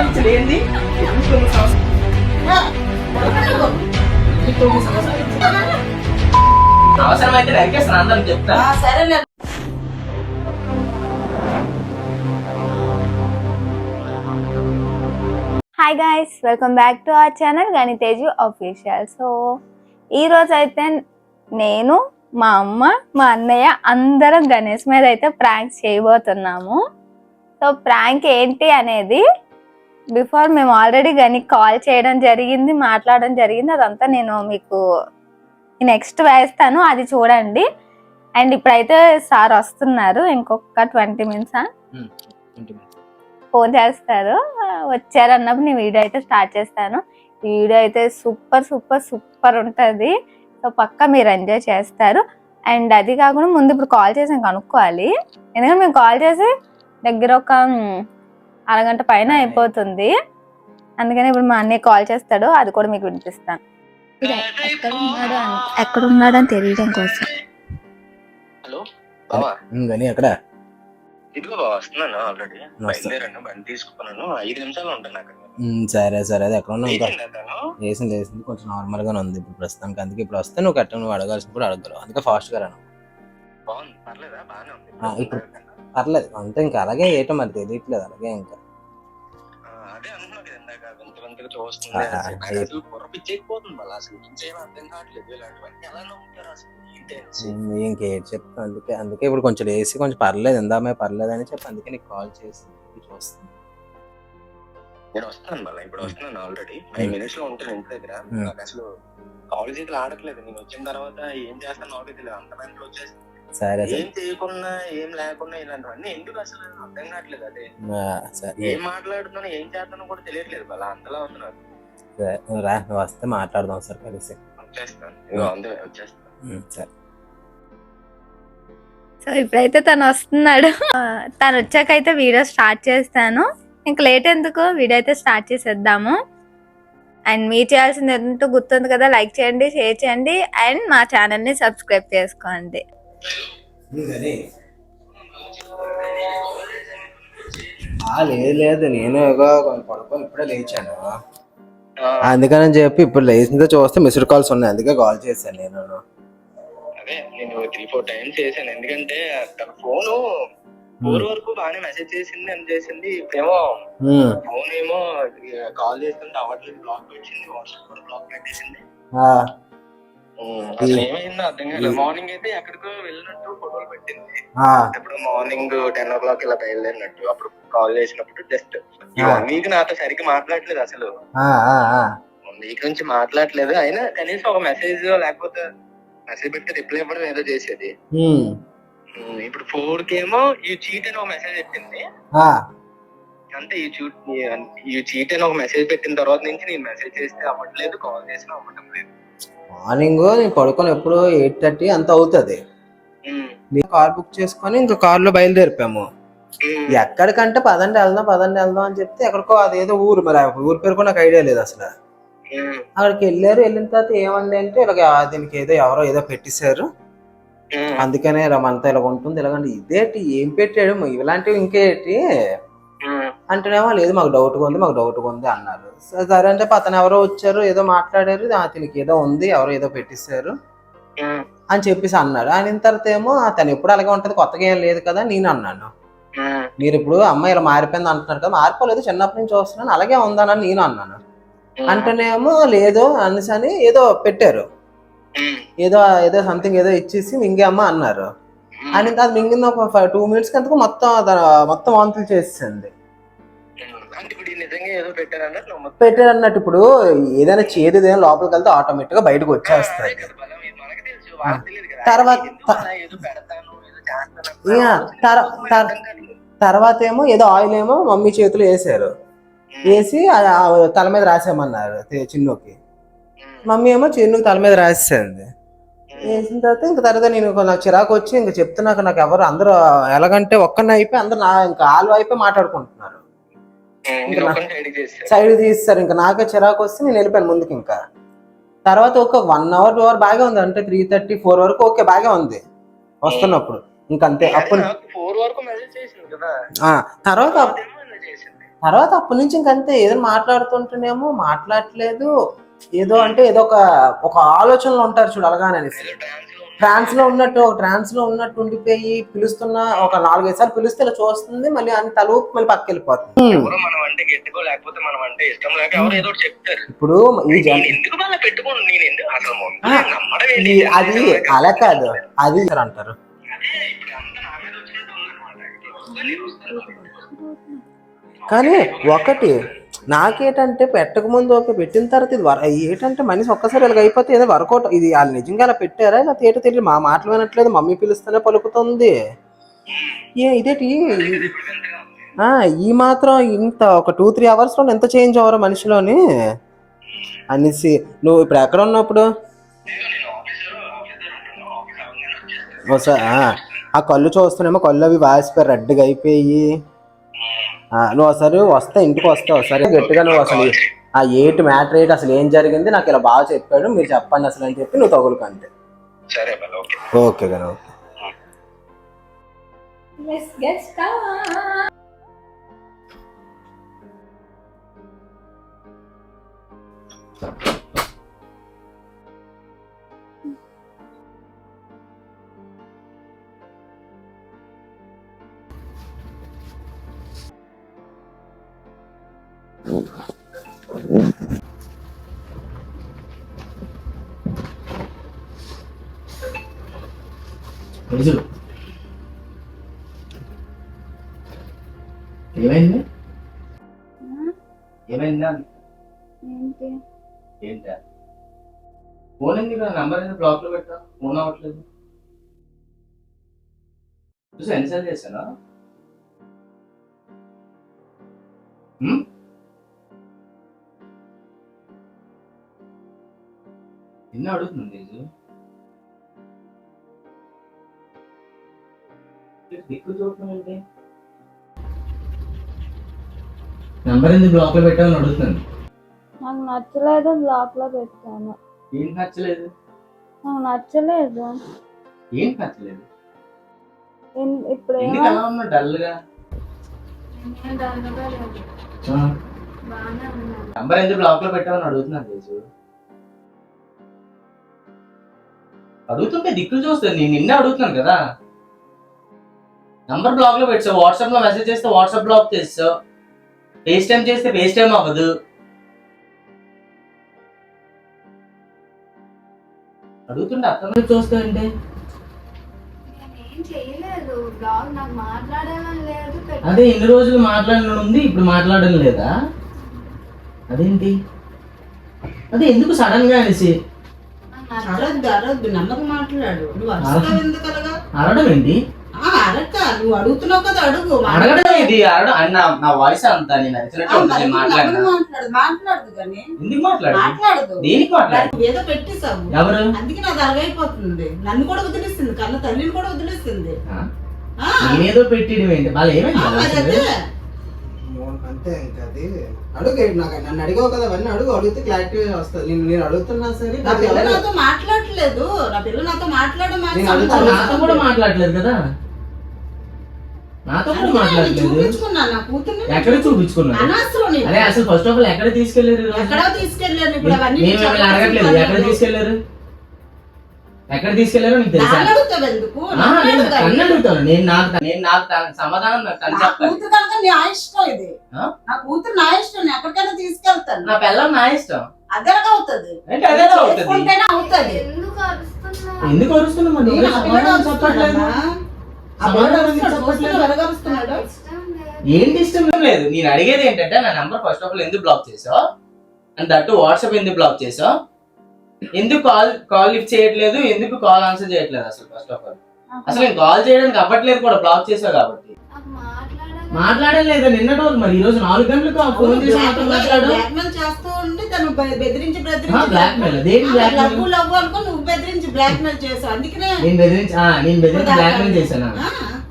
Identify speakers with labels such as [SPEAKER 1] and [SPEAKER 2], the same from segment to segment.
[SPEAKER 1] ఏంది తొమ్మిది సంవత్సరాలు. అవసరమైతే నరికేస్తాను అందరం చెప్తా.
[SPEAKER 2] సరేలే.
[SPEAKER 3] Hi guys welcome back to our channel Ganiteju official so ఈరోజు అయితే నేను మా అమ్మ మా అన్నయ్య అందరం గణేష్ మీద అయితే ప్రాంక్ చేయబోతున్నాము. సో ప్రాంక్ ఏంటి అనేది బిఫోర్ మేము ఆల్రెడీ గనికి కాల్ చేయడం జరిగింది మాట్లాడడం జరిగింది అదంతా నేను మీకు నెక్స్ట్ వేస్తాను అది చూడండి. అండ్ ఇప్పుడైతే సార్ వస్తున్నారు ఇంకొక ట్వంటీ మినిట్స్ ఫోన్ చేస్తారు ఆ, వచ్చారు అన్నప్పుడు నేను వీడియో అయితే స్టార్ట్ చేస్తాను. ఈ వీడియో అయితే సూపర్ సూపర్ సూపర్ ఉంటుంది. సో పక్క మీరు ఎంజాయ్ చేస్తారు. అండ్ అది కాకుండా ముందు ఇప్పుడు కాల్ చేసి కనుక్కోవాలి. ఎందుకంటే మేము కాల్ చేసి దగ్గర ఒక అరగంట పైన అయిపోతుంది. అందుకని ఇప్పుడు మా అన్నయ్య కాల్ చేస్తాడు అది కూడా మీకు వినిపిస్తాను. ఎక్కడ ఉన్నాడు అని. ఎక్కడ ఉన్నాడు అని తెలియడం కోసం.
[SPEAKER 4] హలో? బావా?
[SPEAKER 5] కానీ అక్కడ
[SPEAKER 4] ఇదిగో బావ వస్తున్నాను ఆల్రెడీ.
[SPEAKER 5] వస్తా.
[SPEAKER 4] బయలుదేరాను బండి తీసుకున్నాను ఐదు నిమిషాలు ఉంటాను అక్కడ.
[SPEAKER 5] ఉమ్, సరే సరే అది ఎక్కడ ఉన్నావు? వేసింది వేసింది కొంచెం నార్మల్ గానే ఉంది ఇప్పుడు ప్రస్తుతానికి. అందుకే ఇప్పుడు వస్తే నువ్వు కట్ట నువ్వు అడగాల్సింది కూడా అడగరు అందుకే ఫాస్ట్గా రాను ఇప్పుడు- పర్లేదు. అంతే ఇంకా అలాగే ఏటో మరి తెలియట్లేదు అలాగే ఇంకా.
[SPEAKER 4] ఆ, చూస్తుంది. అసలు. బుర్ర పిచ్చేకపోతుంది మళ్ళీ అసలు. ఇంకేం అర్థం కావట్లేదు ఇలాంటివన్నీ. ఎలా నమ్ముతారు అసలు
[SPEAKER 5] ఇంకేం చెప్తా. అందుకే అందుకే ఇప్పుడు కొంచెం వేసి కొంచెం పర్లేదు ఇందామే పర్లేదు అని చెప్పి అందుకే నీకు కాల్ చేసి చూస్తుంది
[SPEAKER 4] నేను వస్తాను మళ్ళీ. ఇప్పుడు వస్తున్నాను ఆల్రెడీ ఫైవ్. మినిట్స్లో ఉంటాను ఇంటి దగ్గర. నాకు అసలు కాలేజ్ అయితే ఆడట్లేదు. నేను వచ్చిన తర్వాత ఏం చేస్తాను తెలియదు. అంత దాంట్లో వచ్చేసి
[SPEAKER 5] సరే
[SPEAKER 4] ఏం చేయకుండా ఏం లేకుండా ఇలాంటివన్నీ ఎందుకు అసలు అర్థం కావట్లేదు అదే?
[SPEAKER 5] ఆ, సరే.
[SPEAKER 4] ఏం మాట్లాడుతున్నాను ఏం కూడా తెలియట్లేదు అలా అంతలా ఉంది నాకు.
[SPEAKER 5] రా వస్తే మాట్లాడదాం సార్ కలిసి. సరే.
[SPEAKER 3] సో ఇప్పుడైతే తను వస్తున్నాడు. తను వచ్చాకైతే వీడియో స్టార్ట్ చేస్తాను. ఇంకా లేట్ ఎందుకు? వీడియో అయితే స్టార్ట్ చేసేద్దాము. అండ్ మీరు చేయాల్సింది ఏంటో గుర్తుంది కదా? లైక్ చేయండి షేర్ చేయండి. అండ్ మా ఛానల్ని సబ్స్క్రైబ్ చేసుకోండి.
[SPEAKER 5] లేదు లేదు. నేను పడుకొని ఇప్పుడే లేచాను. అందుకని చెప్పి ఇప్పుడు లేచిందో చూస్తే మిస్డ్ కాల్స్ ఉన్నాయి. అందుకే కాల్ చేశాను నేను.
[SPEAKER 4] అదే నేను త్రీ ఫోర్ టైమ్స్ చేశాను. ఎందుకంటే తన ఫోన్ ఫోర్ వరకు బాగానే మెసేజ్ చేసింది అని చేసింది. ఇప్పుడేమో ఫోన్ ఏమో కాల్ చేస్తుంటే అవ్వట్లేదు. బ్లాక్ పెట్టింది వాట్సాప్ కూడా బ్లాక్ పెట్టేసింది. మార్నింగ్ అయితే ఎక్కడికో వెళ్ళినట్టు ఫోటోలు పెట్టింది. ఇప్పుడు మార్నింగ్ టెన్ ఓ క్లాక్ ఇలా బయలుదేరినట్టు. అప్పుడు కాల్ చేసినప్పుడు జస్ట్ ఈ
[SPEAKER 5] ఆ.
[SPEAKER 4] వన్ వీక్ నాతో సరిగ్గా మాట్లాడలేదు అసలు. వన్ వీక్ నుంచి మాట్లాడలేదు. అయినా కనీసం ఒక మెసేజ్ లేకపోతే మెసేజ్ పెట్టి రిప్లై ఇవ్వడం ఏదో చేసేది. ఇప్పుడు ఫోర్కి ఏమో ఈ చీట్ అని ఒక మెసేజ్ పెట్టింది. అంటే ఈ చూ ఈ చీట్ అని ఒక మెసేజ్ పెట్టిన తర్వాత నుంచి నేను మెసేజ్ చేస్తే అవ్వట్లేదు కాల్ చేసినా అవ్వటం లేదు.
[SPEAKER 5] మార్నింగ్ నేను పడుకొని ఎప్పుడు ఎయిట్ థర్టీ అంత అవుతుంది. కార్ బుక్ చేసుకొని ఇంకా కార్లో బయలుదేరిపాము ఎక్కడికంటే పదండి వెళ్దాం పదండి వెళ్దాం అని చెప్తే ఎక్కడికో అదేదో ఊరు మరి ఊరు పేరు కూడా నాకు ఐడియా లేదు అసలు. అక్కడికి వెళ్ళారు వెళ్ళిన తర్వాత ఏమంది అంటే ఇలాగ దీనికి ఏదో ఎవరో ఏదో పెట్టేశారు. అందుకనే రమంతా ఇలా ఉంటుంది. ఇలాగంటే ఇదేంటి? ఏం పెట్టాడు? ఇలాంటివి ఇంకేంటి? అంటేనేమో లేదు మాకు డౌట్గా ఉంది మాకు డౌట్గా ఉంది అన్నారు. సరే అంటే అతను ఎవరో వచ్చారు ఏదో మాట్లాడారు అతనికి ఏదో ఉంది ఎవరో ఏదో పెట్టేశారు అని చెప్పేసి అన్నారు ఆయన తర్వాత ఏమో అతను ఎప్పుడు అలాగే ఉంటుంది కొత్తగా ఏం లేదు కదా నేను అన్నాను. మీరు ఇప్పుడు అమ్మాయి ఇలా మారిపోయింది అంటున్నారు కదా మారిపోలేదు చిన్నప్పటి నుంచి చూస్తున్నాను అలాగే ఉందానని నేను అన్నాను. అంటేనేమో లేదు అనేసి అని ఏదో పెట్టారు. ఏదో ఏదో సంథింగ్ ఏదో ఇచ్చేసి మింగేమ్మ అన్నారు. అని అది మింగిన ఒక టూ మినిట్స్ కంతకు మొత్తం మొత్తం వాంతులు చేసేసింది. పెట్టారు అన్నట్టు ఇప్పుడు ఏదైనా చేదు ఏదైనా లోపలికి వెళ్తే ఆటోమేటిక్గా బయటకు వచ్చేస్తుంది.
[SPEAKER 4] కదా.
[SPEAKER 5] తర్వాత-. తర్వాత ఏమో ఏదో ఆయిల్ ఏమో మమ్మీ చేతులు వేసారు. వేసి తల మీద రాసేయమన్నారు తే- చిన్నుకి. మమ్మీ ఏమో చిన్నుకి తల మీద రాసేసింది. వేసిన తర్వాత ఇంకా తర్వాత నేను నాకు చిరాకు వచ్చి ఇంకా చెప్తున్నాక నాకు ఎవరు అందరూ ఎలాగంటే ఒక్కనే అయిపోయి అందరు నా ఇంకా ఆలు అయిపోయి మాట్లాడుకుంటున్నారు. సైడ్ తీస్తారు. ఇంకా నాకే చిరాకు వస్తే నేను వెళ్ళిపోయాను ముందుకు ఇంకా. తర్వాత ఒక వన్ అవర్ టూ అవర్ బాగా ఉంది. అంటే త్రీ థర్టీ ఫోర్ వరకు ఓకే బాగా ఉంది. వస్తున్నప్పుడు. ఇంకంతే అప్పుడు తర్వాత
[SPEAKER 4] తర్వాత
[SPEAKER 5] అప్పటి నుంచి ఇంకంతే ఏదైనా మాట్లాడుతుంటేనేమో మాట్లాడట్లేదు. ఏదో అంటే ఏదో ఒక ఒక ఆలోచనలో ఉంటారు చూడు అలాగానే ట్రాన్స్లో ఉన్నట్టు. ఒక ట్రాన్స్లో ఉన్నట్టు ఉండిపోయి పిలుస్తున్నా ఒక నాలుగైదు సార్లు పిలిస్తే ఇలా చూస్తుంది మళ్ళీ అంత తలుపు మళ్ళీ పక్క వెళ్ళిపోతుంది.
[SPEAKER 4] ఎవరో మనం అంటే గెట్టుకో లేకపోతే మనం అంటే ఇష్టం లేక ఎవరు ఏదో ఒకటి చెప్తారు.
[SPEAKER 5] ఇప్పుడు
[SPEAKER 4] నేను ఎందుకు మళ్ళీ పెట్టుకోను? నేను ఎందుకు అసలు మొత్తం
[SPEAKER 5] ఆ,
[SPEAKER 4] నమ్మడం
[SPEAKER 5] ఇది
[SPEAKER 4] ఏంటి?
[SPEAKER 5] అది అలా కాదు. అది అంటారు. కానీ ఒకటి నాకేటంటే పెట్టకముందు ఓకే పెట్టిన తర్వాత ఇది వర- ఏంటంటే మనిషి ఒక్కసారి ఇలాగ అయిపోతే ఏదో వర్కౌట్ ఇది వాళ్ళు నిజంగా అలా పెట్టారా? ఇలా తేట తెలియదు. మా మాటలు వినట్లేదు. మమ్మీ పిలుస్తూనే పలుకుతుంది. ఏ ఇదేటి ఈ- మాత్రం ఇంత ఒక టూ త్రీ అవర్స్లో ఎంత చేంజ్ అవ్వరు మనిషిలోని? అనేసి నువ్వు ఇప్పుడు ఎక్కడ ఉన్నప్పుడు ఒకసారి ఆ, కళ్ళు చూస్తున్నామో కళ్ళు అవి వాసిపోయి రెడ్గా అయిపోయి నువ్వు ఒకసారి వస్తే ఇంటికి వస్తే ఒకసారి గట్టిగా నువ్వు అసలు ఆ ఏటి మ్యాటర్ ఏంటి అసలు ఏం జరిగింది నాకు ఇలా బాగా చెప్పాడు మీరు చెప్పండి అసలు అని చెప్పి నువ్వు తగులుకు అంతే.
[SPEAKER 4] సరే ఓకే.
[SPEAKER 5] ఓకే కదా ఓకే.
[SPEAKER 1] ఏమైంది? ఏమైందా?
[SPEAKER 3] ఏంటి?
[SPEAKER 1] ఫోన్ ఎందుకు నంబర్ ఎందుకు బ్లాక్లో పెట్టా ఫోన్ అవ్వట్లేదు. చూసా ఎన్నిసార్లు చేశానా? ఎన్ని అడుగుతుంది ఇది దిక్కు చూడటం నంబర్ ఎందుకు బ్లాక్లో పెట్టామని అడుగుతుంది
[SPEAKER 3] నాకు నచ్చలేదు బ్లాక్లో పెట్టాను.
[SPEAKER 1] ఏంటి నచ్చలేదు?
[SPEAKER 3] నాకు నచ్చలేదు.
[SPEAKER 1] ఏంటి నచ్చలేదు?
[SPEAKER 3] ఇప్పుడు
[SPEAKER 1] ఎందుకు అలా ఉన్నా
[SPEAKER 3] డల్గా
[SPEAKER 1] నంబర్ ఎందుకు బ్లాక్లో పెట్టామని అడుగుతున్నాను తెలుసు అడుగుతుంటే దిక్కులు చూస్తుంది. నేను నిన్నే అడుగుతున్నాను కదా. నంబర్ బ్లాక్లో పెట్టావు వాట్సాప్లో మెసేజ్ చేస్తే వాట్సాప్ బ్లాక్ చేస్తావు ఫేస్ టైం చేస్తే ఫేస్ టైం అవ్వదు. అడుగుతుంటే అర్థం
[SPEAKER 3] లేదు
[SPEAKER 1] అదే ఎన్ని రోజులు మాట్లాడిన ఉంది ఇప్పుడు మాట్లాడడం లేదా? అదేంటి? అదే ఎందుకు సడన్గా అనేసి?
[SPEAKER 2] అరద్దు అరద్దు నమ్మకం మాట్లాడు నువ్వు అరుస్తావు ఎందుకు అలాగా
[SPEAKER 1] అడగడం ఏంటి?
[SPEAKER 2] ఆ, అరక్క నువ్వు అడుగుతున్నావు కదా అడుగు.
[SPEAKER 1] అడగడం ఏంటి అడగడం అని నా నా వాయిస్ అంతా నేను నచ్చినట్టు
[SPEAKER 2] ఆ,
[SPEAKER 1] ఉంటుంది
[SPEAKER 2] మరి
[SPEAKER 1] నేను
[SPEAKER 2] నువ్వు
[SPEAKER 1] మాట్లాడినా?
[SPEAKER 2] నమ్మకం మాట్లాడు మాట్లాడదు కానీ.
[SPEAKER 1] ఎందుకు
[SPEAKER 2] మాట్లాడదు?
[SPEAKER 1] దేనికి మాట్లాడు
[SPEAKER 2] నువ్వు ఏదో పెట్టేశావు.
[SPEAKER 1] ఎవరు?
[SPEAKER 2] అందుకే నాకు అరగైపోతుంది నన్ను కూడా వదిలేస్తుంది కన్న తల్లిని కూడా వదిలేస్తుంది
[SPEAKER 1] నేనేదో పెట్టిడం ఏంటి వాళ్ళు ఏమైంది
[SPEAKER 5] అంతే ఇంకా అది. అడుగు నాకు నన్ను అడిగావు కదా అవన్నీ అడుగు అడిగితే క్లారిటీ వస్తుంది. నేను నేను అడుగుతున్నా సరే
[SPEAKER 2] నా పిల్ల నాతో మాట్లాడట్లేదు. నా పిల్ల నాతో మాట్లాడడం
[SPEAKER 5] నేను
[SPEAKER 1] నాతో కూడా మాట్లాడలేదు కదా. నాతో కూడా మాట్లాడలేదు
[SPEAKER 2] చూపించుకున్నాను నా కూతుర్ని
[SPEAKER 1] ఎక్కడ చూపించుకున్నారు
[SPEAKER 2] అనవసరం
[SPEAKER 1] అసలు ఫస్ట్ ఆఫ్ ఆల్ ఎక్కడ తీసుకెళ్ళారు?
[SPEAKER 2] ఎక్కడో తీసుకెళ్ళాను ఇప్పుడు అవన్నీ
[SPEAKER 1] నేను మిమ్మల్ని అడగట్లేదు. ఎక్కడ తీసుకెళ్ళారు ఎక్కడ తీసుకెళ్ళారో నీకు తెలుసా? అడుగుతాను నేను నాకు నేను నాకు సమాధానం నాకు తను
[SPEAKER 2] నా
[SPEAKER 1] చెప్పాలి.
[SPEAKER 2] కూతురు కనుక నీ ఇష్టం ఇది.
[SPEAKER 1] ఆ?
[SPEAKER 2] నా కూతురు నా ఇష్టం నేను ఎక్కడికైనా తీసుకెళ్తాను.
[SPEAKER 1] నా పిల్లలు నా ఇష్టం.
[SPEAKER 2] అదేలాగా అవుతుంది?
[SPEAKER 1] అవుతుంది?
[SPEAKER 2] చేసుకుంటేనే అవుతుంది.
[SPEAKER 3] ఎందుకు అరుస్తున్నావు?
[SPEAKER 1] ఎందుకు అరుస్తున్నావు మరి?
[SPEAKER 2] నేను ఆ పిల్లడు
[SPEAKER 1] సమాధానం చెప్పట్లేదు?
[SPEAKER 2] అరుస్తున్నాడమ్మా. ఆ పిల్లడు
[SPEAKER 1] సమాధానం
[SPEAKER 2] అరుస్తున్నాడు.
[SPEAKER 1] చెప్పట్లేదు.
[SPEAKER 2] చూస్తున్నావు ఎలాగ అరుస్తున్నాడు?
[SPEAKER 3] ఇష్టం లేదు.
[SPEAKER 1] ఏంటి ఇష్టం లేదు. నేను అడిగేది ఏంటంటే నా నెంబర్ ఫస్ట్ ఆఫ్ ఆల్ ఎందుకు బ్లాక్ చేసావు? అండ్ దట్టు వాట్సాప్ ఎందుకు బ్లాక్ చేసావు? ఎందుకు కాల్ కాల్ లిఫ్ట్ చేయట్లేదు? ఎందుకు కాల్ ఆన్సర్ చేయట్లేదు అసలు ఫస్ట్ ఆఫ్ ఆల్ అసలు నేను కాల్ చేయడానికి అవ్వట్లేదు కూడా బ్లాక్ చేసావు కాబట్టి. మాట్లాడలేదు నిన్నటి రోజు మరి. ఈ రోజు నాలుగు గంటలకు ఆ ఫోన్ చేసి మాట్లాడు.
[SPEAKER 2] బ్లాక్మెయిల్ చేస్తూ తను బె- బెదిరించి లవ్వు లవ్వు అనుకో నువ్వు బెదిరించి బ్లాక్ మెయిల్ చేసావు అందుకనే
[SPEAKER 1] నేను బెదిరించి ఆ, నేను బెదిరించి చేశాను.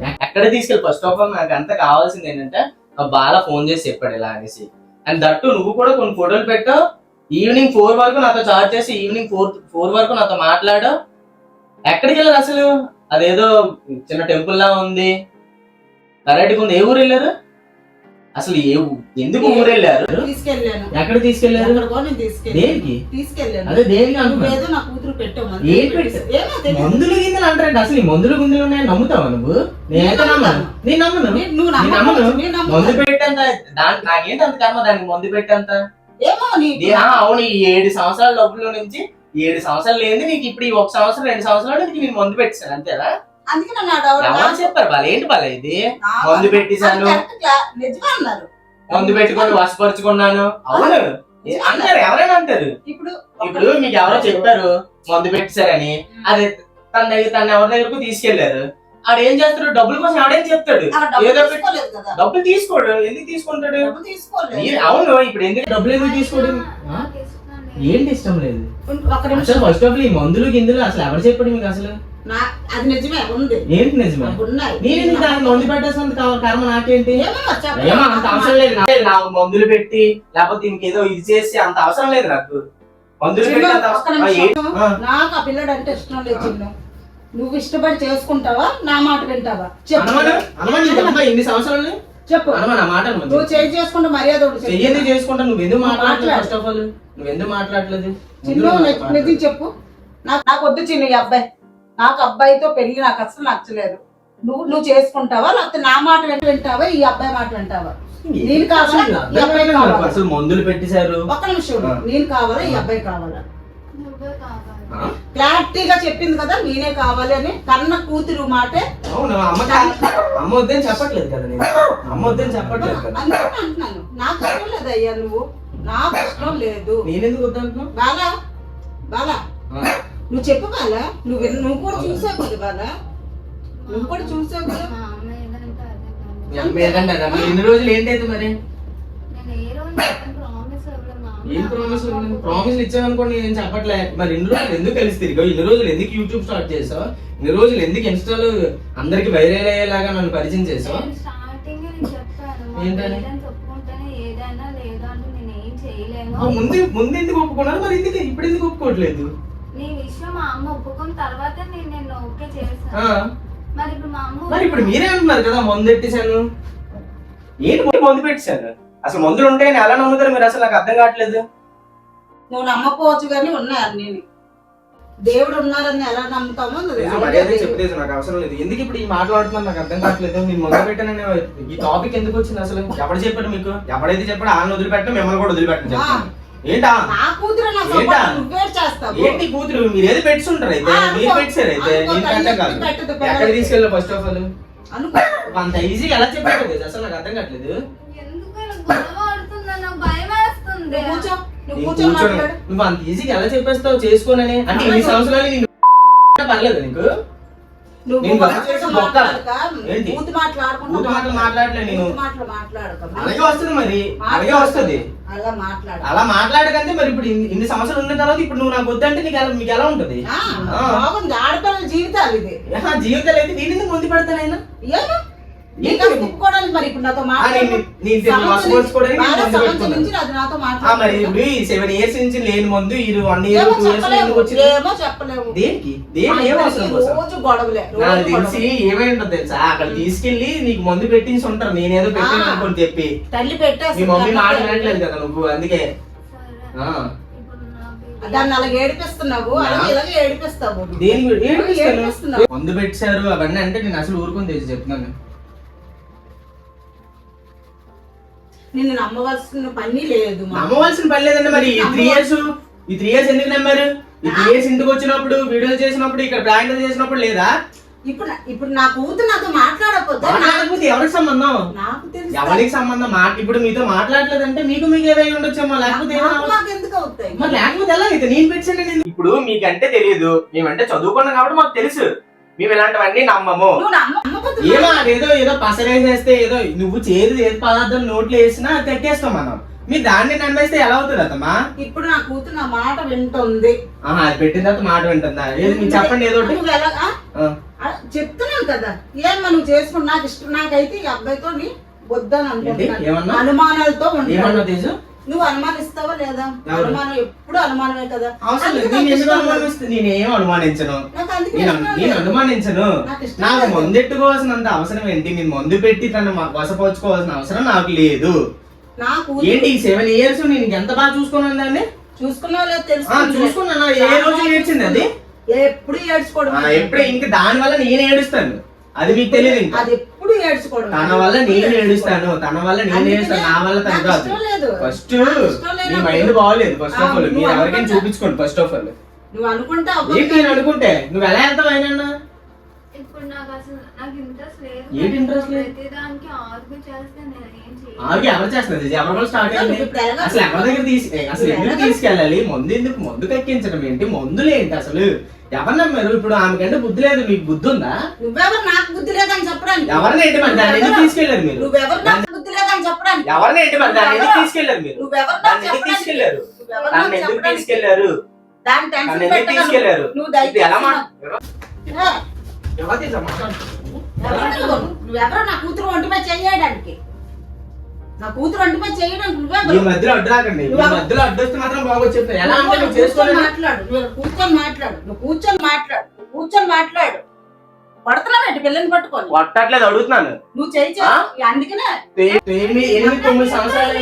[SPEAKER 2] ఆ,
[SPEAKER 1] ఎక్కడ తీసుకెళ్ళి ఫస్ట్ ఆఫ్ ఆల్ నాకు అంత కావాల్సింది ఏంటంటే ఆ బాల ఫోన్ చేసి చెప్పాడు ఇలా అనేసి. అండ్ దట్టు నువ్వు కూడా కొన్ని ఫోటోలు పెట్టావు ఈవినింగ్ ఫోర్ వరకు నాతో చార్జ్ చేసి ఈవినింగ్ ఫోర్ ఫోర్ వరకు నాతో మాట్లాడు. ఎక్కడికి వెళ్ళారు అసలు? అదేదో చిన్న టెంపుల్ లా ఉంది. కరెక్ట్గా ఉంది. ఏ ఊరు వెళ్ళారు? అసలు ఏ ఎందుకు ఊరు వెళ్ళారు
[SPEAKER 2] తీసుకెళ్ళాను.
[SPEAKER 1] ఎక్కడ
[SPEAKER 2] తీసుకెళ్ళాను.
[SPEAKER 1] దేనికి?
[SPEAKER 2] తీసుకెళ్ళాను.
[SPEAKER 1] అదే దేనికి
[SPEAKER 2] నా కూతురు పెట్టావు
[SPEAKER 1] ఏం. మందులు గిందులు అంటారంటే. అసలు ఈ మందులు గుందులు ఉన్నాయని నమ్ముతావా నువ్వు? నేనైతే
[SPEAKER 2] నేను
[SPEAKER 1] నమ్మను. నేను నమ్మను.
[SPEAKER 2] నువ్వు
[SPEAKER 1] నమ్మను. మందు. పెట్టేంత దానికి నాకేంటి అంత కర్మ? దానికి మందు పెట్టేంత?
[SPEAKER 2] ఏమో నీ
[SPEAKER 1] అవును ఈ ఏడు సంవత్సరాల డబ్బుల నుంచి ఏడు సంవత్సరాలు లేని నీకు ఇప్పుడు ఈ ఒక సంవత్సరం రెండు సంవత్సరాలు నీకు నేను మందు పెట్టాను అంతేనా
[SPEAKER 2] అందుకే డౌట్
[SPEAKER 1] ఎవరు చెప్పారు? బాల ఏంటి బాల ఇది?
[SPEAKER 2] నా-
[SPEAKER 1] మందు పెట్టేశాను.
[SPEAKER 2] నిజమే అన్నారు.
[SPEAKER 1] మందు పెట్టుకొని వశపరుచుకున్నాను. అవును. అంటారు ఎవరైనా అంటారు.
[SPEAKER 2] ఇప్పుడు
[SPEAKER 1] ఇప్పుడు మీకు ఎవరో చెప్పారు మందు పెట్టారని అది తన దగ్గర తన ఎవరి దగ్గరకు తీసుకెళ్ళారు ఆడు ఏం చేస్తాడు? డబ్బుల కోసం ఆడేం చెప్తాడు
[SPEAKER 2] డబ్బులు
[SPEAKER 1] ఏదో తీసుకోడు. ఎందుకు తీసుకుంటాడు? అవును ఇప్పుడు ఎందుకు డబ్బులు ఎందుకు తీసుకోడు? ఆ? ఏంటి ఇష్టం లేదు? అసలు
[SPEAKER 2] నిమిషం.
[SPEAKER 1] ఫస్ట్ ఆఫ్ ఆల్ ఈ మందులు గిందులు అసలు ఎవరు చెప్పాడు మీకు అసలు?
[SPEAKER 2] నా అది నిజమే ఉంది.
[SPEAKER 1] ఏంటి నిజమే? నేను ఎందుకు దానికి మందు పెట్టేసినంత కర్మ నాకేంటి?
[SPEAKER 2] ఏమో
[SPEAKER 1] అంత అవసరం లేదు నాకు. మందులు పెట్టి లేకపోతే ఇంకేదో ఇది చేసి అంత అవసరం లేదు నాకు. మందులు పెట్టి.
[SPEAKER 2] నాకు ఆ పిల్లడు అంటే ఇష్టం లేదు చిన్ను. నువ్వు ఇష్టపడి చేసుకుంటావా? నా మాట వింటావా? చెప్పు.
[SPEAKER 1] ఇన్ని సంవత్సరాలు?
[SPEAKER 2] చెప్పు.
[SPEAKER 1] మాట.
[SPEAKER 2] నువ్వు చేయి చేసుకుంటే మర్యాద.
[SPEAKER 1] చెయ్యని చేసుకుంటా నువ్వు ఎందుకు మాట్లాడలేదు
[SPEAKER 2] మాట్లాడు.
[SPEAKER 1] ఫస్ట్ ఆఫ్ ఆల్ నువ్వు ఎందుకు మాట్లాడలేదు?
[SPEAKER 2] చిన్ను నిజ- చెప్పు. నాకు నాకు వద్దు చిన్ను ఈ అబ్బాయి. నాకు అబ్బాయితో పెళ్ళి నాకు అసలు నచ్చలేదు. నువ్వు నువ్వు చేసుకుంటావా? లేకపోతే నా మాట వెంట వింటావా? ఈ అబ్బాయి మాట వింటావా? నేను కావాలా? ఈ అబ్బాయి కావాలా.
[SPEAKER 1] అసలు మందులు పెట్టేశారు.
[SPEAKER 2] ఒక్క నిమిషం. నేను కావాలా? ఈ అబ్బాయి కావాలా?
[SPEAKER 3] నువ్వే కావాలి.
[SPEAKER 1] ఆ?
[SPEAKER 2] క్లారిటీగా చెప్పింది కదా నేనే కావాలి అని. కన్న కూతురు మాటే.
[SPEAKER 1] అవును? అమ్మ వద్దని చెప్పట్లేదు కదా నేను. అమ్మ వద్దని చెప్పట్లేదు కదా.
[SPEAKER 2] అందుకని అంటున్నాను. నాకు ఇష్టం లేదు అయ్యా నువ్వు. నాకు ఇష్టం లేదు.
[SPEAKER 1] నేనెందుకు వద్దంటున్నావు
[SPEAKER 2] బాలా బాలా. నువ్వు చెప్పు బాలా. నువ్వు నువ్వు కూడా చూసావు కదా బాలా. నువ్వు కూడా చూసావు కదా.
[SPEAKER 3] మా అమ్మ?
[SPEAKER 1] మరి ఇన్ని రోజులు ఏంటైతే మరి?
[SPEAKER 3] నేను ఏ రోజు ప్రామిస్ ఇవ్వలేదు మా అమ్మ.
[SPEAKER 1] ఏం ప్రామిస్ ప్రామిస్ ఇచ్చావనుకోండి నేను చెప్పట్లే. మరి ఇన్ని రోజులు ఎందుకు కలిసి తిరిగావు? ఇన్ని రోజులు ఎందుకు యూట్యూబ్ స్టార్ట్ చేసావు? ఇన్ని రోజులు ఎందుకు ఇన్స్టాలో అందరికి వైరల్ అయ్యేలాగా నన్ను పరిచయం చేసావు? ఏంటని? ముందు ముందు ఎందుకు ఒప్పుకున్నారు? మరి ఎందుకు ఇప్పుడు ఎందుకు ఒప్పుకోవట్లేదు?
[SPEAKER 3] నీ విషయం మా అమ్మ ఒప్పుకున్న తర్వాత నేను నేను ఓకే చేశాను. మరి ఇప్పుడు మా అమ్మ
[SPEAKER 1] మరి ఇప్పుడు మీరే అంటున్నారు కదా మందు పెట్టేశాను. ఏంటి మందు- మందు పెట్టేశాను అసలు మందులు ఉంటాయని ఎలా నమ్ముతారు మీరు? అసలు నాకు అర్థం కావట్లేదు.
[SPEAKER 2] నువ్వు నమ్మకపోవచ్చు కానీ ఉన్నాయి అన్ని దేవుడు ఉన్నారని ఎలా నమ్ముతామో.
[SPEAKER 1] చెప్పలేదు నాకు అవసరం లేదు. ఎందుకు ఇప్పుడు ఈ మాట్లాడుతున్నారు నాకు అర్థం కావట్లేదు. నేను మొదలు పెట్టానని ఈ టాపిక్ ఎందుకు వచ్చింది అసలు? ఎవడు చెప్పాడు మీకు? ఎవడైతే చెప్పాడు ఆయన వదిలిపెట్టడం మిమ్మల్ని కూడా వదిలిపెట్టడం చెప్తాను. ఏంటా?
[SPEAKER 2] నా కూతురు నా
[SPEAKER 1] ఏంటా?
[SPEAKER 2] చేస్తావు.
[SPEAKER 1] కూతురు? మీరు ఏది పెట్టుకుంటారు అయితే. మీరు. పెట్టారు అయితే. నేను ఎక్కడ. తీసుకెళ్ళా ఫస్ట్ ఆఫ్ ఆల్ అంత ఈజీగా ఎలా చెప్పారు అసలు నాకు అర్థం కావట్లేదు.
[SPEAKER 2] కూర్చో. నువ్వు
[SPEAKER 1] నేను
[SPEAKER 2] కూర్చో
[SPEAKER 1] కూర్చొని.
[SPEAKER 2] మాట్లాడు.
[SPEAKER 1] నువ్వు అంత ఈజీగా ఎలా చెప్పేస్తావు చేసుకోనని? అంటే ఇన్ని సంవత్సరాలు నేను పర్లేదు నీకు?
[SPEAKER 2] నువ్వు
[SPEAKER 1] మాటలు మాట్లాడలే నేను. అలాగే వస్తుంది మరి. అలాగే వస్తుంది.
[SPEAKER 2] అలా మాట్లాడు.
[SPEAKER 1] అలా మాట్లాడకంటే మరి ఇప్పుడు ఇన్ని- సంవత్సరాలు ఉన్న తర్వాత ఇప్పుడు నువ్వు నాకు వద్దంటే నీకు ఎలా మీకు ఎలా ఉంటది?
[SPEAKER 2] ఆ,
[SPEAKER 1] ఆ.
[SPEAKER 2] బాగుంది. ఆడపిల్లల జీవితాలు ఇది.
[SPEAKER 1] జీవితాలు అయితే నేను ముందు పెడతానైనా
[SPEAKER 2] ఏమో. మరి
[SPEAKER 1] సెవెన్ ఇయర్స్ నుంచి లేని ముందు ఈ వన్ ఇయర్
[SPEAKER 2] ఏమో
[SPEAKER 1] టూ ఇయర్స్
[SPEAKER 2] చెప్పలేము ఏమో
[SPEAKER 1] దేనికి? ఏం అవసరం నాకు తెలిసి అక్కడ తీసుకెళ్ళి నీకు మందు పెట్టించి ఉంటారు నేనేదో పెట్టాను. అనుకొని చెప్పి.
[SPEAKER 2] తల్లి
[SPEAKER 1] మీ
[SPEAKER 2] పెట్టేస్తుంది
[SPEAKER 1] మమ్మీ మాట వినట్లేదు కదా నువ్వు అందుకే.
[SPEAKER 2] దాన్ని అలాగే ఏడిపిస్తున్నావు అలాగే ఏడిపిస్తావు.
[SPEAKER 1] మందు పెట్టారు అవన్నీ అంటే నేను అసలు ఊరుకొని తెలిసి చెప్తున్నాను.
[SPEAKER 2] నిన్ను నమ్మవలసిన పని లేదు మా.
[SPEAKER 1] నమ్మవలసిన పని లేదండి మరి. ఈ త్రీ ఇయర్స్ ఈ త్రీ ఇయర్స్ ఎందుకు నమ్మారు? ఈ త్రీ ఇయర్స్ ఇంటికి వచ్చినప్పుడు వీడియోలు చేసినప్పుడు ఇక్కడ ప్రాంక్ చేసినప్పుడు లేదా?
[SPEAKER 2] ఇప్పుడు ఇప్పుడు నా కూతురు నాతో మాట్లాడకపోతే
[SPEAKER 1] ఎవరికి సంబంధం?
[SPEAKER 2] నాకు తెలుసు.
[SPEAKER 1] ఎవరికి సంబంధం? మా ఇప్పుడు మీతో మాట్లాడలేదంటే మీకు మీకు ఏదైనా ఉండొచ్చేమో లేకపోతే
[SPEAKER 2] ఎందుకు అవుతాయి?
[SPEAKER 1] మరి లేకపోతే ఎలా? అయితే నేను పెట్టాను నేను. ఇప్పుడు మీకంటే తెలియదు. మేమంటే చదువుకున్నాం కాబట్టి మాకు తెలుసు. మేము ఇలాంటివన్నీ నమ్మము.
[SPEAKER 2] నువ్వు నమ్మ- నమ్మకపోతే
[SPEAKER 1] ఏమో అదేదో ఏదో పసరేసేస్తే ఏదో నువ్వు చేదు ఏది పదార్థం నోట్లో వేసినా తెక్కేస్తాం మనం. మీరు దాన్ని నమ్మేస్తే ఎలా అవుతుంది అత్తమ్మా?
[SPEAKER 2] ఇప్పుడు నా కూతురు నా మాట వింటుంది.
[SPEAKER 1] ఆహా అది పెట్టిన తర్వాత మాట వింటుందా? ఏది మీరు చెప్పండి ఏదో ఒకటి.
[SPEAKER 2] నువ్వు ఎలా ఆ?
[SPEAKER 1] ఆ.
[SPEAKER 2] ఆ, చెప్తున్నాను కదా. ఏమ్మా నువ్వు చేసుకుని నాకు ఇష్టం? నాకైతే ఈ అబ్బాయితో వద్దని
[SPEAKER 1] ఏంటి?
[SPEAKER 2] అనుకుంటున్నాను.
[SPEAKER 1] ఏమన్నా?
[SPEAKER 2] అనుమానాలతో ఉంటాను
[SPEAKER 1] ఏమన్నా తేజు
[SPEAKER 2] నువ్వు అనుమానిస్తావా లేదా? అనుమానం ఎప్పుడు అనుమానమే కదా.
[SPEAKER 1] అవసరం లేదు.
[SPEAKER 2] అందుకే
[SPEAKER 1] నేను ఎందుకు. అనుమానిస్తాను నేనేం అనుమానించను.
[SPEAKER 2] నాకు అందుకే
[SPEAKER 1] నేను. అనుమానించను.
[SPEAKER 2] నాకు ఇష్టం
[SPEAKER 1] నాకు
[SPEAKER 2] లేదు.
[SPEAKER 1] మందెట్టుకోవాల్సినంత అవసరం ఏంటి? నేను మందు పెట్టి తను మ- వశపరుచుకోవాల్సిన అవసరం నాకు లేదు.
[SPEAKER 2] నాకు
[SPEAKER 1] ఏంటి ఈ సెవెన్ ఇయర్స్ నేను ఎంత బాగా చూసుకున్నాను దాన్ని?
[SPEAKER 2] చూసుకున్నావో లేదో
[SPEAKER 1] ఆ,
[SPEAKER 2] తెలుసు
[SPEAKER 1] చూసుకున్నాను. ఏ రోజు ఏడ్చింది అది?
[SPEAKER 2] ఎప్పుడు ఏడ్చుకోవడం
[SPEAKER 1] ఆ, ఎప్పుడే ఇంకా దాని వల్ల నేను ఏడుస్తాను. అది మీకు తెలియదు ఇంకా.
[SPEAKER 2] అది ఏడ్చుకోవడం.
[SPEAKER 1] తన వల్ల నేను ఏడుస్తాను. తన వల్ల నేను ఏడుస్తాను. నా వల్ల తను కాదు.
[SPEAKER 2] ఇష్టం లేదు.
[SPEAKER 1] ఫస్ట్
[SPEAKER 2] నాకు ఇష్టం
[SPEAKER 1] మీ
[SPEAKER 2] లేనప్పుడు-
[SPEAKER 1] మైండ్ బాగోలేదు ఫస్ట్ ఆఫ్ ఆల్ మీరు ఎవరికైనా
[SPEAKER 2] అనుకుంటా-
[SPEAKER 1] చూపించుకోండి ఫస్ట్ ఆఫ్ ఆల్
[SPEAKER 2] నువ్వు అనుకుంటే
[SPEAKER 1] ఏంటి నేను అనుకుంటే? నువ్వు ఎలా వెళ్తావు అయినా
[SPEAKER 3] ఇప్పుడు నాకు అసలు నాకు ఇంట్రెస్ట్ లేదు.
[SPEAKER 1] ఏంటి interest లేదు?
[SPEAKER 3] ప్రతి దానికి ఆర్గ్యూ చేస్తే నేను ఏం చేయను.
[SPEAKER 1] ఆగి ఎవరు చేస్తున్నది ఇది ఎవరి వల్ల స్టార్ట్ అయింది.
[SPEAKER 2] ఇప్పుడు ఎలా-
[SPEAKER 1] అసలు ఎవరి దగ్గర తీసి అసలు ఎందుకు తీసుకెళ్ళాలి? మందు ఎందుకు మందు ఎక్కించడం ఏంటి? మందులు ఏంటి అసలు? ఎవరు నమ్మారు? ఇప్పుడు ఆమె కంటే బుద్ధి లేదు మీకు బుద్ధి ఉందా?
[SPEAKER 2] నువ్వెవరు? నాకు బుద్ధి
[SPEAKER 1] ఎవరిని ఏంటి మరి దాన్ని ఎందుకు తీసుకెళ్ళారు మీరు.
[SPEAKER 2] నువ్వెవరు నాకు బుద్ధి లేదని చెప్పడానికి.
[SPEAKER 1] ఎవరిని ఏంటి మరి దాన్ని ఎందుకు తీసుకెళ్ళారు మీరు?
[SPEAKER 2] నువ్వెవరు నాకు
[SPEAKER 1] దాన్ని ఎందుకు
[SPEAKER 2] చెప్పడానికి?
[SPEAKER 1] తీసుకెళ్ళారు
[SPEAKER 2] నువ్వెవరు
[SPEAKER 1] దాన్ని
[SPEAKER 2] నాకు
[SPEAKER 1] ఎందుకు
[SPEAKER 2] చెప్పడానికి?
[SPEAKER 1] తీసుకెళ్ళారు
[SPEAKER 2] దాని
[SPEAKER 1] దాన్ని
[SPEAKER 2] టెన్షన్
[SPEAKER 1] ఎందుకు
[SPEAKER 2] పెట్టగలను.
[SPEAKER 1] తీసుకెళ్ళారు
[SPEAKER 2] నువ్వు
[SPEAKER 1] ఇది ఎలా
[SPEAKER 2] దయచేసి
[SPEAKER 1] మా-
[SPEAKER 2] నా-
[SPEAKER 1] ఎవరు?
[SPEAKER 2] నువ్వెవరో కూతురు ఒంటి మీద చేయడానికి. నా కూతురు ఒంటి మీద చేయడానికి
[SPEAKER 1] ఈ
[SPEAKER 2] నువ్వెవరు
[SPEAKER 1] మధ్యలో అడ్డు రాకండి. ఈ
[SPEAKER 2] నువ్వు-
[SPEAKER 1] మధ్యలో అడ్డు వస్తే మాత్రం బాగోచ్చు చెప్తాను ఎలా అంటే
[SPEAKER 2] నువ్వు
[SPEAKER 1] నువ్వు
[SPEAKER 2] కూర్చొని
[SPEAKER 1] చేసుకోలేదు
[SPEAKER 2] మాట్లాడు? నువ్వు కూర్చొని మాట్లాడు. నువ్వు కూర్చొని మాట్లాడు. నువ్వు కూర్చొని మాట్లాడు. పడుతున్నావు పిల్లని పట్టుకొని.
[SPEAKER 1] కొట్టట్లేదు అడుగుతున్నాను.
[SPEAKER 2] నువ్వు చేయి అందుకనే.
[SPEAKER 1] ఎనిమిది తొమ్మిది సంవత్సరాలు?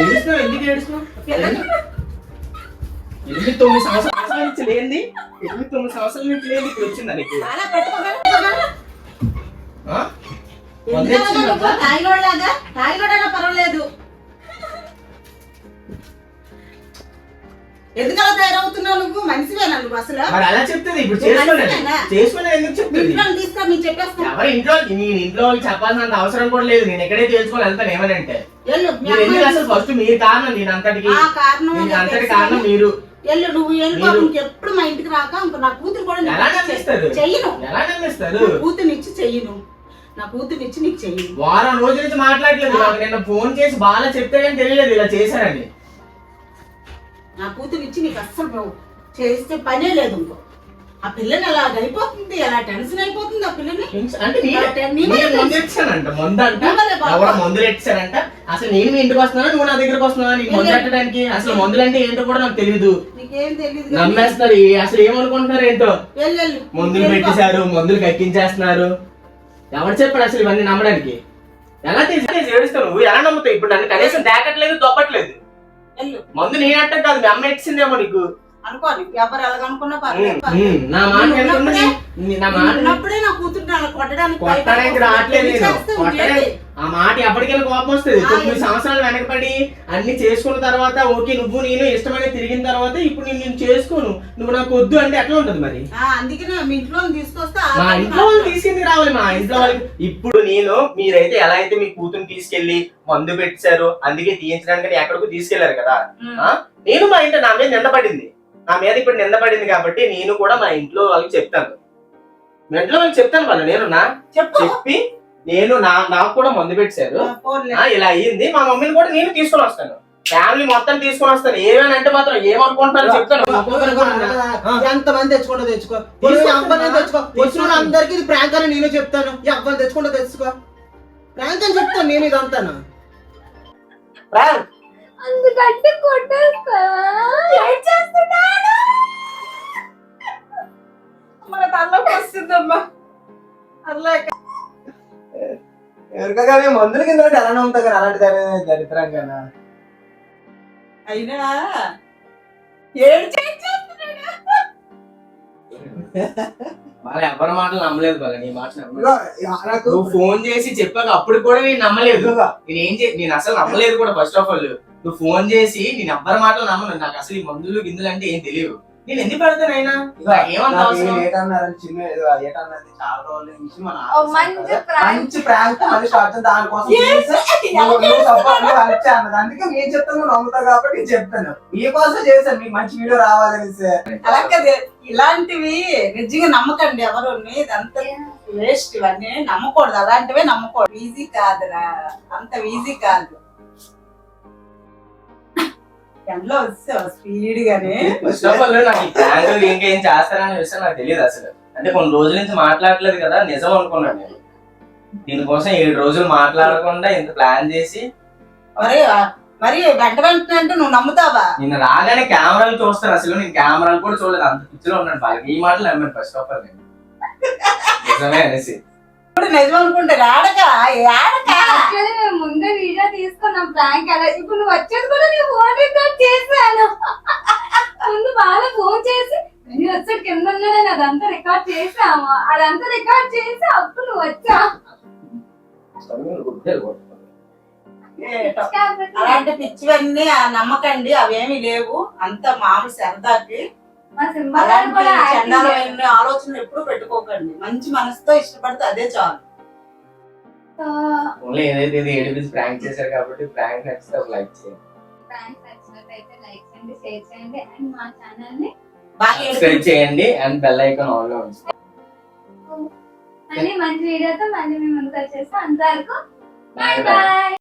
[SPEAKER 1] ఏడుస్తున్నావు? ఎందుకు ఏడుస్తున్నావు? ఎనిమిది తొమ్మిది సంవత్సరాల నుంచి లేనిది ఎనిమిది తొమ్మిది సంవత్సరాల నుంచి లేని ఇప్పుడు వచ్చిందా నీకు?
[SPEAKER 2] పర్వాలేదు. ఎందుకలా తయారవుతున్నావు నువ్వు? మనిషివేనా నువ్వు అసలు?
[SPEAKER 1] మరి అలా చెప్తుంది ఇప్పుడు చేసుకోలేదు ఎందుకు చెప్తుంది?
[SPEAKER 2] ఇంట్లో తీసుకురా నేను చెప్పేస్తాను.
[SPEAKER 1] ఎవరి ఇంట్లో నేను ఇంట్లో వాళ్ళకి చెప్పాల్సినంత అవసరం కూడా లేదు. నేను ఎక్కడే తెలుసుకోవాలి వెళ్తాను ఏమనంటే. మీరు ఎందుకు అసలు ఫస్ట్ మీరు కారణం నేను అంతటికి
[SPEAKER 2] ఆ కారణం
[SPEAKER 1] నేను అంతటి కారణం మీరు
[SPEAKER 2] ఎల్లు నువ్వు వెళ్ళి
[SPEAKER 1] మీరు-
[SPEAKER 2] ఇంకెప్పుడు మా ఇంటికి రాక ఇంకో నా కూతురు కూడా
[SPEAKER 1] ఎలా
[SPEAKER 2] ఇచ్చి
[SPEAKER 1] నమ్మిస్తారు?
[SPEAKER 2] చెయ్యను.
[SPEAKER 1] ఎలా నమ్మిస్తారు?
[SPEAKER 2] నా కూతురునిచ్చి చెయ్యను. నా కూతురునిచ్చి నీకు చెయ్యను.
[SPEAKER 1] వారం రోజుల నుంచి మాట్లాడలేదు నాకు నిన్న ఫోన్ చేసి బాగా చెప్తే కానీ తెలియలేదు ఇలా చేశారని.
[SPEAKER 2] నా కూతురునిచ్చి నీకు అస్సలు చేస్తే పనే లేదు ఇంకో. ఆ పిల్లని అలా అయిపోతుంది అలా టెన్షన్ అయిపోతుంది ఆ పిల్లని.
[SPEAKER 1] అంటే
[SPEAKER 2] నీ నీ
[SPEAKER 1] అసలు నేను మీ ఇంటికి వస్తున్నాను? నువ్వు నా దగ్గరకు వస్తున్నావా? నీకు మందు ఎట్టడానికి అసలు మందులు అంటే ఏంటో కూడా నాకు తెలియదు
[SPEAKER 2] నీకేం తెలియదు
[SPEAKER 1] నమ్మేస్తున్నారు. అసలు ఏమనుకుంటున్నారు ఏంటో? మందులు. పెట్టేశారు మందులు కక్కించేస్తున్నారు. ఎవరు చెప్పాడు అసలు ఇవన్నీ నమ్మడానికి? ఎలా తెలిసి నువ్వు ఎలా నమ్ముతావు? ఇప్పుడు నన్ను కనీసం దాకట్లేదు దొప్పట్లేదు మందు నేను అట్టం కాదు మీ అమ్మ ఎట్టిందేమో నీకు.
[SPEAKER 2] అనుకోని ఎవరు ఎలాగనుకున్నా పర్లేదు.
[SPEAKER 1] నా మాట
[SPEAKER 2] ఉన్నప్పుడే-
[SPEAKER 1] నీ-
[SPEAKER 2] కూతురు కొట్టడానికి
[SPEAKER 1] కొట్టడానికి రావట్లేదు నేను. కొట్టడానికి. ఆ మాట ఎప్పటికైనా కోపం వస్తుంది? తొమ్మిది? సంవత్సరాలు వెనకబడి అన్ని చేసుకున్న తర్వాత ఓకే నువ్వు నేను ఇష్టమైన తిరిగిన తర్వాత ఇప్పుడు నేను నేను చేసుకోను. నువ్వు నాకు వద్దు అంటే ఎట్లా ఉంటది మరి?
[SPEAKER 2] ఆ, అందుకనే మీ ఇంట్లో తీసుకొస్తే
[SPEAKER 1] మా ఇంట్లో వాళ్ళు తీసుకెళ్ళి రావాలి మా ఇంట్లో వాళ్ళకి ఇప్పుడు నేను మీరైతే ఎలా అయితే మీ కూతురు తీసుకెళ్ళి మందు పెట్టారు అందుకే తీయించడానికి ఎక్కడికి తీసుకెళ్ళారు కదా? నేను మా ఇంట్లో నా మీద నింద పడింది నా మీద ఇప్పుడు నింద పడింది కాబట్టి నేను కూడా మా ఇంట్లో వాళ్ళకి చెప్తాను. మా ఇంట్లో వాళ్ళకి చెప్తాను వాళ్ళు నేను నా
[SPEAKER 2] చెప్పు.
[SPEAKER 1] చెప్పి నేను నా నాకు కూడా మందు పెట్టారు. ఇలా అయ్యింది. మా మమ్మీని కూడా నేను తీసుకొని వస్తాను. ఫ్యామిలీ మొత్తం తీసుకొని వస్తాను. ఏమైనా అంటే మాత్రం ఏమనుకుంటున్నారో చెప్తాను.
[SPEAKER 5] ఎంత మంది తెచ్చుకుంటా తెచ్చుకో. అబ్బాయి తెచ్చుకో. వచ్చిన. అందరికి ఇది ప్రాంక్ అని నేనే చెప్తాను. ఈ అబ్బాయి తెచ్చుకుంటా తెచ్చుకో. ప్రాంక్ అని చెప్తాను నేను ఇదంతాను.
[SPEAKER 1] ప్రాంక్.
[SPEAKER 3] అందుకంటే
[SPEAKER 2] మన తలలోకి వస్తుందమ్మా. అలా
[SPEAKER 5] ఎవరికగానే మందుల కింద ఎలా ఉంటా కానీ అలాంటి దరి- దరిద్రంగా
[SPEAKER 2] అయినా ఏడు చేస్తున్నాడు.
[SPEAKER 1] వాళ్ళు ఎవరి మాటలు నమ్మలేదు బాగా నీ మాట నువ్వు ఫోన్ చేసి చెప్పాక అప్పుడు కూడా నేను నమ్మలేదు. నేను ఏం చే నేను అసలు నమ్మలేదు కూడా ఫస్ట్ ఆఫ్ ఆల్ నువ్వు ఫోన్ చేసి నేను ఎవ్వరి మాటలు నమ్మను. నాకు అసలు ఈ మందులు గిందులు అంటే ఏం తెలియదు నేను ఎందుకు పెడతాను అయినా ఏమంత అవసరం?
[SPEAKER 5] చిన్న ఏటన్నది చాలా రోజుల నుంచి మన
[SPEAKER 3] మంచి
[SPEAKER 5] స్టార్ట్ చేద్దాం. దానికోసం అన్నది. అందుకే నేను చెప్తాను కాబట్టి నేను చెప్తాను. మీకోసం చేశాను మీకు మంచి వీడియో
[SPEAKER 2] అలా కదా ఇలాంటివి నిజంగా నమ్మకండి ఎవరు ఇదంతా వేస్ట్ ఇవన్నీ నమ్మకూడదు. అలాంటివే నమ్మకూడదు. ఈజీ కాదురా. అంత ఈజీ కాదు. ఎండలో వస్తే స్పీడ్ గానే
[SPEAKER 1] ఫస్ట్ ఆఫ్ ఆల్ నాకు ఈ ప్రాంక్ ఇంకా ఏం చేస్తారనే విషయం నాకు తెలియదు అసలు. అంటే కొన్ని రోజుల నుంచి మాట్లాడలేదు కదా నిజం అనుకున్నాను నేను. దీనికోసం ఏడు రోజులు మాట్లాడకుండా ఇంత ప్లాన్ చేసి
[SPEAKER 2] మరి మరి వెంట వెంటనే అంటే నువ్వు నమ్ముతావా?
[SPEAKER 1] నిన్న రాగానే కెమెరాలు చూస్తారు అసలు నేను కెమెరాలు కూడా చూడలేదు. అంత పిచ్చిలో ఉన్నాను బాగా ఈ మాటలు నమ్మాను ఫస్ట్ ఆఫ్ ఆల్ నేను. నిజమే అనేసి.
[SPEAKER 2] ఇప్పుడు నిజం అనుకుంటే రాడక ఆడక?
[SPEAKER 3] Actually మేము ముందే వీడియో తీసుకున్నాం ప్రాంక్ అలా. ఇప్పుడు నువ్వు వచ్చేది కూడా నేను ఫోన్ రికార్డ్ చేశాను. ముందు బాగా ఫోన్ చేసి నేను వచ్చాడు కింద ఉన్నాడని అదంతా రికార్డ్ చేసాము అదంతా రికార్డ్ చేసి అప్పుడు నువ్వు వచ్చా?
[SPEAKER 2] అలాంటి పిచ్చివన్నీ ఆ నమ్మకండి అవేమి లేవు. అంత మామూలు సరదాకి. అలాంటి. చండాలమైన ఆలోచనలు ఎప్పుడు పెట్టుకోకండి. మంచి మనసుతో ఇష్టపడితే అదే చాలు.
[SPEAKER 1] ఓన్లీ ఏదైతే ఇది ఏడిపించి ప్రాంక్ చేశారు కాబట్టి ప్రాంక్ నచ్చితే ఒక లైక్ చేయండి.
[SPEAKER 3] ప్రాంక్ నచ్చినట్లయితే లైక్ చేయండి షేర్ చేయండి అండ్ మా ఛానల్ని
[SPEAKER 2] బాగా
[SPEAKER 1] సబ్స్క్రైబ్ చేయండి అండ్ బెల్ ఐకాన్ ఆన్లో ఉంచుకోండి
[SPEAKER 3] మళ్ళీ మంచి వీడియోతో మళ్ళీ మేము ముందుకు వచ్చేస్తాం. అంతవరకు బాయ్. బాయ్